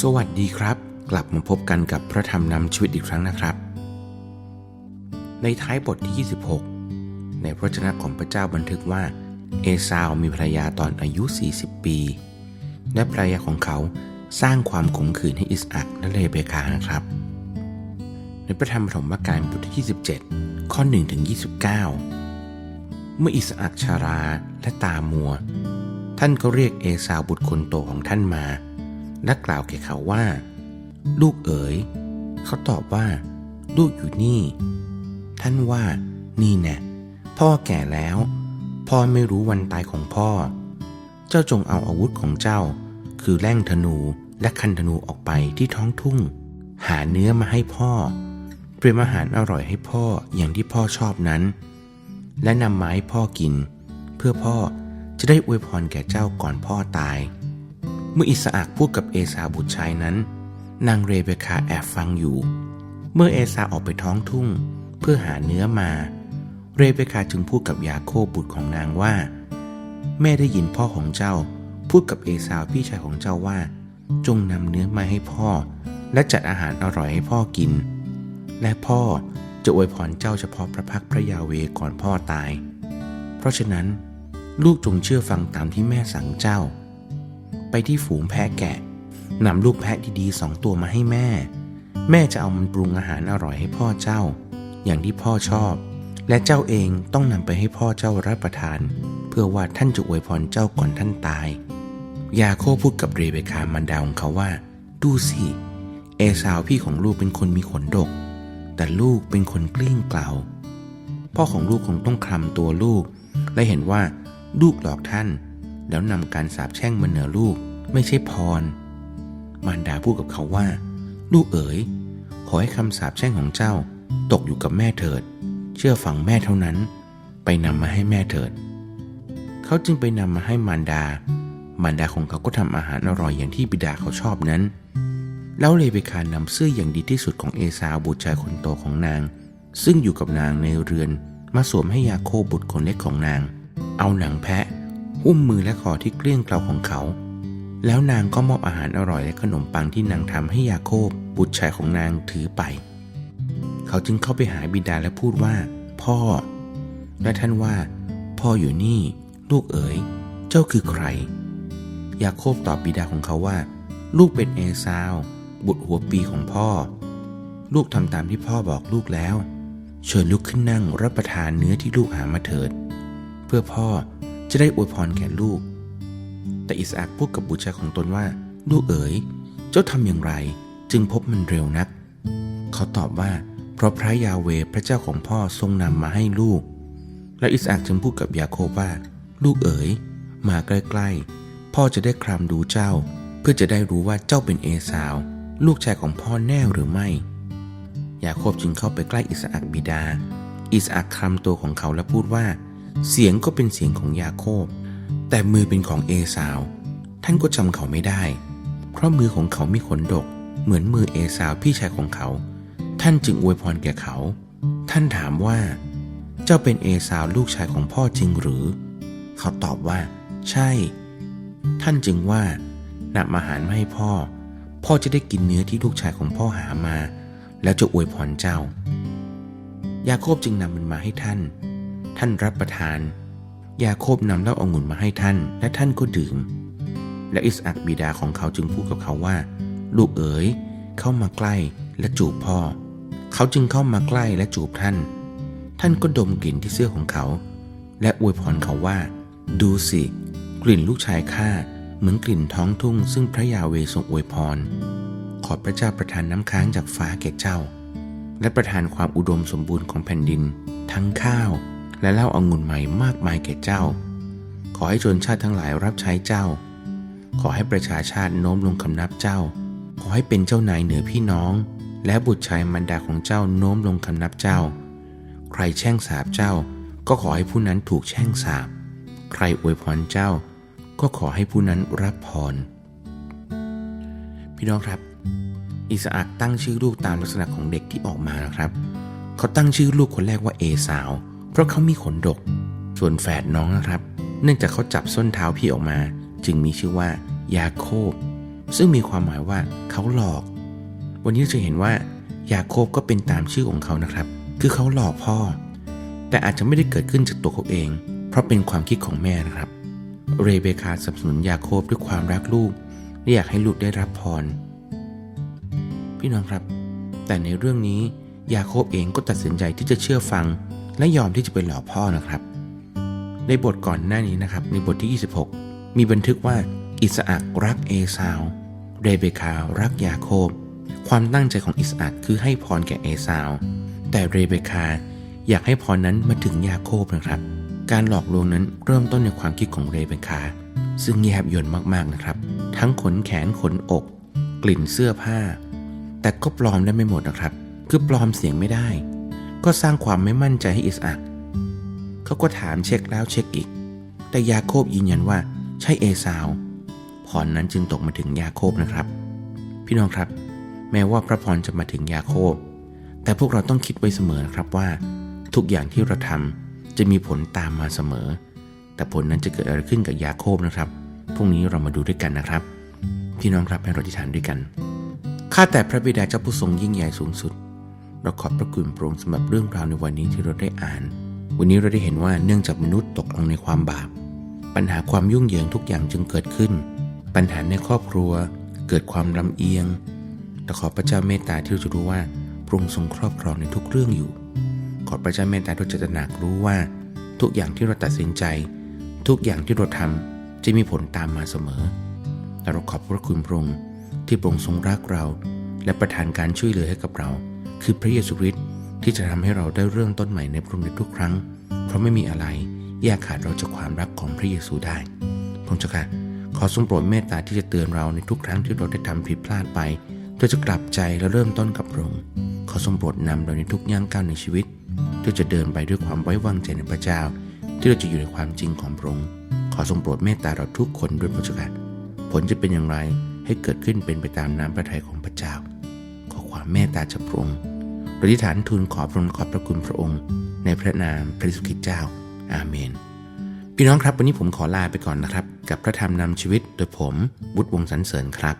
สวัสดีครับ กลับมาพบกันกับพระธรรมนำชีวิตอีกครั้งนะครับ ในท้ายบทที่ 26 ในพระวจนะของพระเจ้าบันทึกว่า เอซาวมีภรรยาตอนอายุ 40 ปี และภรรยาของเขาสร้างความขมขื่นให้อิสอักและเลเบคานะครับ ในพระธรรมปฐมกาลบทที่ 27 ข้อ1ถึง29 เมื่ออิสอักชาราและตามัว ท่านก็เรียกเอซาวบุตรคนโตของท่านมา และกล่าวแก่เขาว่า ลูกเอ๋ย เขาตอบว่า ลูกอยู่นี่ ท่านว่า นี่แน่พ่อแก่แล้ว พ่อไม่รู้วันตายของพ่อ เจ้าจงเอาอาวุธของเจ้า คือแล่งธนูและคันธนูออกไปที่ท้องทุ่ง หาเนื้อมาให้พ่อ เตรียมอาหารอร่อยให้พ่ออย่างที่พ่อชอบนั้น และนำไม้พ่อกิน เพื่อพ่อจะได้อวยพรแก่เจ้าก่อนพ่อตาย เมื่ออิสอักพูดกับเอสาบุตรชายนั้น นางเรเบคาแอบฟังอยู่ เมื่อเอสาออกไปท้องทุ่ง เพื่อหาเนื้อมา เรเบคาจึงพูดกับยาโคบบุตรของนางว่า แม่ได้ยินพ่อของเจ้า พูดกับเอสาวพี่ชายของเจ้าว่า จงนำเนื้อมาให้พ่อ และจัดอาหารอร่อยให้พ่อกิน และพ่อจะอวยพรเจ้าเฉพาะพระพักพระยาเวก่อนพ่อตาย เพราะฉะนั้น ลูกจงเชื่อฟังตามที่แม่สั่งเจ้า ไปที่ฝูงแพะแกะนำลูกแพะดีๆสองตัวมาให้แม่ แม่จะเอามันปรุงอาหารอร่อยให้พ่อเจ้า อย่างที่พ่อชอบ และเจ้าเองต้องนำไปให้พ่อเจ้ารับประทาน เพื่อว่าท่านจะอวยพรเจ้าก่อนท่านตาย ยาโคบพูดกับเรเบคามันดาของเขาว่า ดูสิเอสาวพี่ของลูกเป็นคนมีขนดก แต่ลูกเป็นคนกลิ้งเกลาพ่อของลูกคงต้องคลำตัวลูก และเห็นว่าลูกหลอกท่าน แล้วนำการสาปแช่งมาเหนือลูกไม่ใช่พร มารดาพูดกับเขาว่า ลูกเอ๋ย ขอให้คำสาปแช่งของเจ้า ตกอยู่กับแม่เถิด เชื่อฟังแม่เท่านั้น ไปนำมาให้แม่เถิด เขาจึงไปนำมาให้มารดา มารดาของเขาก็ทำอาหารอร่อยอย่างที่บิดาเขาชอบนั้น แล้วเลเบคานำเสื้ออย่างดีที่สุดของเอซาวบุตรชายคนโตของนาง ซึ่งอยู่กับนางในเรือนมาสวมให้ยาโคบบุตรคนเล็กของนาง เอาหนังแพะ หุ้มมือและคอที่เกลี้ยงเกลาของเขา แล้วนางก็มอบอาหารอร่อยและขนมปังที่นางทำให้ยาโคบบุตรชายของนางถือไป เขาจึงเข้าไปหาบิดาและพูดว่า พ่อ และท่านว่า พ่ออยู่นี่ ลูกเอ๋ย เจ้าคือใคร ยาโคบตอบบิดาของเขาว่า ลูกเป็นเอซาว บุตรหัวปีของพ่อ ลูกทำตามที่พ่อบอกลูกแล้ว เชิญลูกขึ้นนั่งรับประทานเนื้อที่ลูกหามาเถิด เพื่อพ่อ จะได้อวยพรแก่ลูก แต่อิสอักพูดกับบุตรชายของตนว่า ลูกเอ๋ย เจ้าทำอย่างไร จึงพบมันเร็วนัก เขาตอบว่า เพราะพระยาเวพระเจ้าของพ่อทรงนำมาให้ลูก และอิสอักจึงพูดกับยาโคบว่า ลูกเอ๋ย มาใกล้ๆ พ่อจะได้คลำดูเจ้า เพื่อจะได้รู้ว่าเจ้าเป็นเอสาว ลูกชายของพ่อแน่หรือไม่ยาโคบจึงเข้าไปใกล้อิสอักบิดา อิสอักคลำตัวของเขาและพูดว่า เสียงก็เป็นเสียงของยาโคบ แต่มือเป็นของเอสาว ท่านก็จำเขาไม่ได้ เพราะมือของเขามีขนดก เหมือนมือเอสาวพี่ชายของเขา ท่านจึงอวยพรแก่เขา ท่านถามว่า เจ้าเป็นเอสาวลูกชายของพ่อจริงหรือ เขาตอบว่า ใช่ ท่านจึงว่านำอาหารมาให้พ่อ พ่อจะได้กินเนื้อที่ลูกชายของพ่อหามา แล้วจะอวยพรเจ้า ยาโคบจึงนำมันมาให้ท่าน ท่านรับประทาน ยาโคบนำเหล้าองุ่นมาให้ท่าน และท่านก็ดื่ม และอิสอักบิดาของเขาจึงพูดกับเขาว่า ลูกเอ๋ยเข้ามาใกล้และจูบพ่อ เขาจึงเข้ามาใกล้และจูบท่าน ท่านก็ดมกลิ่นที่เสื้อของเขา และอวยพรเขาว่า ดูสิ กลิ่นลูกชายข้าเหมือนกลิ่นท้องทุ่ง ซึ่งพระยาเวทรงอวยพร ขอพระเจ้าประทานน้ำค้างจากฟ้าแก่เจ้า และประทานความอุดมสมบูรณ์ของแผ่นดิน ทั้งข้าว และเล้าอางุ่นใหม่มากมายแก่เจ้า ขอให้ชนชาติทั้งหลายรับใช้เจ้า ขอให้ประชาชาติโน้มลงคำนับเจ้า ขอให้เป็นเจ้านายเหนือพี่น้อง และบุตรชายมันดาของเจ้าโน้มลงคำนับเจ้า ใครแช่งสาบเจ้า ก็ขอให้ผู้นั้นถูกแช่งสาบ ใครอวยพรเจ้า ก็ขอให้ผู้นั้นรับพร พี่น้องครับ อิสอักตั้งชื่อลูกตามลักษณะของเด็กที่ออกมานะครับ เขาตั้งชื่อลูกคนแรกว่าเอสาว เพราะเขามีขนดก ส่วนแฝดน้องนะครับ เนื่องจากเขาจับส้นเท้าพี่ออกมา จึงมีชื่อว่ายาโคบ ซึ่งมีความหมายว่าเขาหลอก วันนี้เราจะเห็นว่ายาโคบก็เป็นตามชื่อของเขานะครับ คือเขาหลอกพ่อ แต่อาจจะไม่ได้เกิดขึ้นจากตัวเขาเอง เพราะเป็นความคิดของแม่นะครับ เรเบคาสนับสนุนยาโคบด้วยความรักลูกและอยากให้ลูกได้รับพร พี่น้องครับ แต่ในเรื่องนี้ยาโคบเองก็ตัดสินใจที่จะเชื่อฟัง และยอมที่จะไปหลอกพ่อนะครับ ในบทก่อนหน้านี้นะครับ ในบทที่ 26 มีบันทึกว่าอิสอักรักเอซาวเรเบคารักยาโคบ ความตั้งใจของอิสอักคือให้พรแก่เอซาว แต่เรเบคาอยากให้พรนั้นมาถึงยาโคบนะครับ การหลอกลวงนั้นเริ่มต้นในความคิดของเรเบคาซึ่งแยบยลมากๆนะครับ ทั้งขนแขนขนอก กลิ่นเสื้อผ้า แต่ก็ปลอมได้ไม่หมดนะครับ คือปลอมเสียงไม่ได้ ก็สร้างความไม่มั่นใจให้อิสอักเขาก็ถามเช็คแล้วเช็คอีก แต่ยาโคบยืนยันว่าใช่เอซาวพรนั้นจึงตกมาถึงยาโคบนะครับ พี่น้องครับ แม้ว่าพระพรจะมาถึงยาโคบ แต่พวกเราต้องคิดไว้เสมอนะครับว่า ทุกอย่างที่เราทำจะมีผลตามมาเสมอ แต่ผลนั้นจะเกิดอะไรขึ้นกับยาโคบนะครับ พรุ่งนี้เรามาดูด้วยกันนะครับ พี่น้องครับให้เราอธิษฐานด้วยกัน ข้าแต่พระบิดาเจ้าผู้ทรงยิ่งใหญ่สูงสุด เราขอบพระคุณพระองค์สำหรับเรื่องราวในวันนี้ที่เราได้อ่าน วันนี้เราได้เห็นว่าเนื่องจากมนุษย์ตกลงในความบาป ปัญหาความยุ่งเหยิงทุกอย่างจึงเกิดขึ้น ปัญหาในครอบครัว เกิดความลำเอียงแต่ขอพระเจ้าเมตตาที่เราจะรู้ว่าพระองค์ทรงครอบครองในทุกเรื่องอยู่ ขอพระเจ้าเมตตาที่จะตระหนักรู้ว่า ทุกอย่างที่เราตัดสินใจ ทุกอย่างที่เราทำจะมีผลตามมาเสมอแต่เราขอบพระคุณพระองค์ที่พระองค์ทรงรักเรา และประทานการช่วยเหลือให้กับเรา คือพระเยซูคริสต์ที่จะทำให้เราได้เริ่มต้นใหม่ในพระองค์ในทุกครั้ง เพราะไม่มีอะไรแยกขาดเราจากความรักของพระเยซูได้พระองค์เจ้าค่ะขอทรงโปรดเมตตาที่จะเตือนเราในทุกครั้งที่เราได้ทำผิดพลาดไปเพื่อจะกลับใจและเริ่มต้นกับพระองค์ขอทรงโปรดนำเราในทุกย่างก้าวในชีวิตที่อจะเดินไปด้วยความไว้วางใจในพระเจ้า ที่เราจะอยู่ในความจริงของพระองค์ขอทรงโปรดเมตตาเราทุกคนด้วยพระเจ้าค่ะผลจะเป็นอย่างไรให้เกิดขึ้นเป็นไปตามน้ำพระทัยของพระเจ้า ขอความเมตตาจากพระองค์ ปฏิฐานทูลขอพระองค์ขอบพระคุณพระองค์ ในพระนามพระสุคิตเจ้า อาเมน พี่น้องครับวันนี้ผมขอลาไปก่อนนะครับ กับพระธรรมนำชีวิตโดยผมบุตรวงศ์สันเสริญครับ